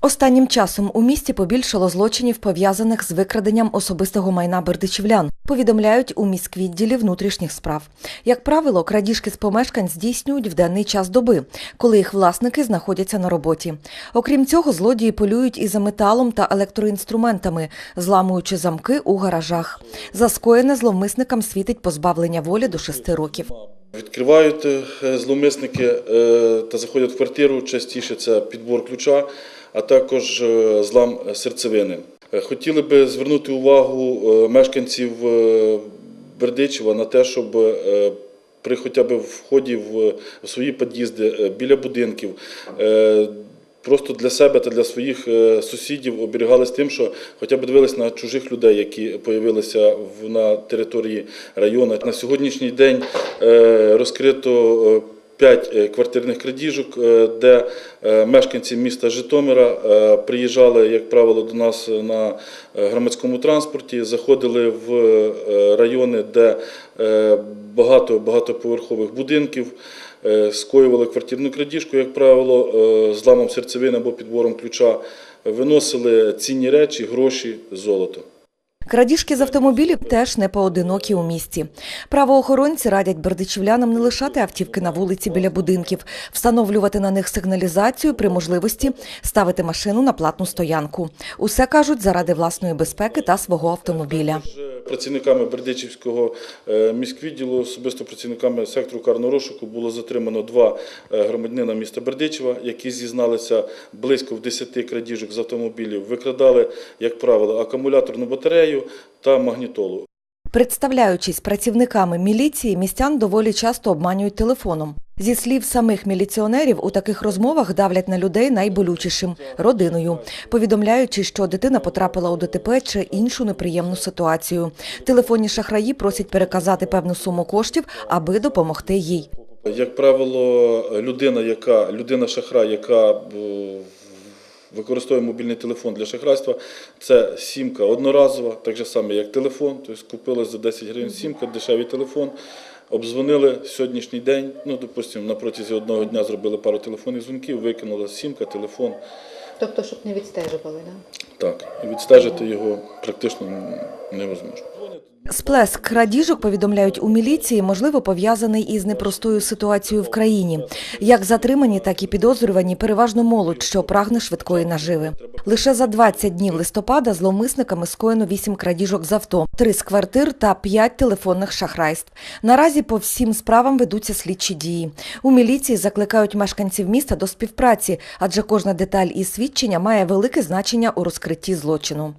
Останнім часом у місті побільшало злочинів, пов'язаних з викраденням особистого майна бердичівлян, повідомляють у міськвідділі внутрішніх справ. Як правило, крадіжки з помешкань здійснюють в денний час доби, коли їх власники знаходяться на роботі. Окрім цього, злодії полюють і за металом та електроінструментами, зламуючи замки у гаражах. За скоєне зловмисникам світить позбавлення волі до шести років. Відкривають е, зловмисники е, та заходять в квартиру. Частіше це підбор ключа, а також е, злам серцевини. Хотіли би звернути увагу мешканців Бердичева на те, щоб при хоча б вході в свої під'їзди біля будинків. Е, Просто для себе та для своїх е, сусідів оберігались тим, що хоча б дивились на чужих людей, які з'явилися на території району. На сьогоднішній день е, розкрито п'ять е, квартирних крадіжок, е, де е, мешканці міста Житомира приїжджали, як правило, до нас на громадському транспорті, заходили в райони, де багато багатоповерхових будинків. Скоювали квартирну крадіжку, як правило, зламом серцевини або підбором ключа, виносили цінні речі, гроші, золото. Крадіжки з автомобілів теж не поодинокі у місті. Правоохоронці радять бердичівлянам не лишати автівки на вулиці біля будинків, встановлювати на них сигналізацію при можливості ставити машину на платну стоянку. Усе кажуть заради власної безпеки та свого автомобіля. Працівниками Бердичівського е, міськвідділу, особисто працівниками сектору карного розшуку, було затримано два е, громадянина міста Бердичева, які зізналися близько в 10 крадіжок з автомобілів. Викрадали, як правило, акумуляторну батарею та магнітолу. Представляючись працівниками міліції, містян доволі часто обманюють телефоном. Зі слів самих міліціонерів, у таких розмовах давлять на людей найболючішим родиною, повідомляючи, що дитина потрапила у ДТП чи іншу неприємну ситуацію. Телефонні шахраї просять переказати певну суму коштів, аби допомогти їй. Як правило, людина, яка людина шахра, яка е, використовує мобільний телефон для шахрайства, це сімка одноразова, так же саме, як телефон. Тобто купили за 10 гривень сімка, дешевий телефон. Обдзвонили сьогоднішній день, ну, допустимо, на протязі одного дня зробили пару телефонних дзвінків, викинули сімка, телефон. Тобто, щоб не відстежували, да? Так, і відстежити його практично невозможно. Сплеск крадіжок, повідомляють у міліції, можливо пов'язаний із непростою ситуацією в країні. Як затримані, так і підозрювані переважно молодь, що прагне швидкої наживи. Лише за 20 днів листопада зловмисниками скоєно 8 крадіжок з авто, 3 з квартир та 5 телефонних шахрайств. Наразі по всім справам ведуться слідчі дії. У міліції закликають мешканців міста до співпраці, адже кожна деталь і свідчення має велике значення у розкритті злочину.